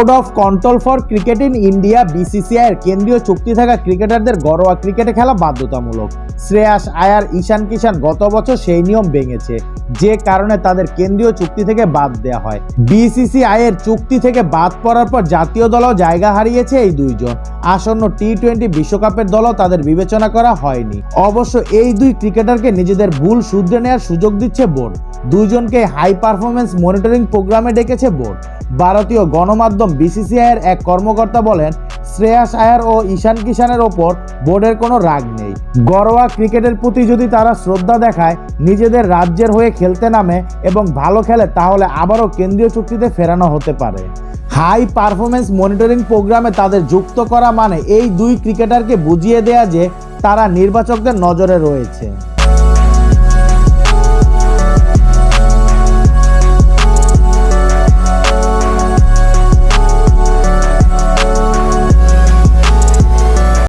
Board of control for cricket in India BCCI এর কেন্দ্রীয় চুক্তি থাকা ক্রিকেটারদের ঘরোয়া ক্রিকেটে খেলা বাধ্যতামূলক। শ্রেয়াস আয়ার, ঈশান কিষান গত বছর সেই নিয়ম ভেঙেছে, যে কারণে তাদের কেন্দ্রীয় চুক্তি থেকে বাদ দেওয়া হয়। বিসিসিআই এর চুক্তি থেকে বাদ পড়ার পর জাতীয় দলও জায়গা হারিয়েছে এই দুইজন। আসন্ন টি টোয়েন্টি বিশ্বকাপের দলও তাদের বিবেচনা করা হয়নি। অবশ্য এই দুই ক্রিকেটারকে নিজেদের ভুল শুধরে নেওয়ার সুযোগ দিচ্ছে বোর্ড। দুইজনকে হাই পারফরমেন্স মনিটরিং প্রোগ্রামে ডেকেছে বোর্ড। ভারতীয় গণমাধ্যম বিসিসিআই এর এক কর্মকর্তা বলেন, শ্রেয়াস আয়ার ও ঈশান কিষানের ওপর বোর্ডের কোনো রাগ নেই। ঘরোয়া ক্রিকেটের প্রতি যদি তারা শ্রদ্ধা দেখায়, নিজেদের রাজ্যের হয়ে খেলতে নামে এবং ভালো খেলে, তাহলে আবারও কেন্দ্রীয় চুক্তিতে ফেরানো হতে পারে। হাই পারফরমেন্স মনিটরিং প্রোগ্রামে তাদের যুক্ত করা মানে এই দুই ক্রিকেটারকে বুঝিয়ে দেয়া যে তারা নির্বাচকদের নজরে রয়েছে।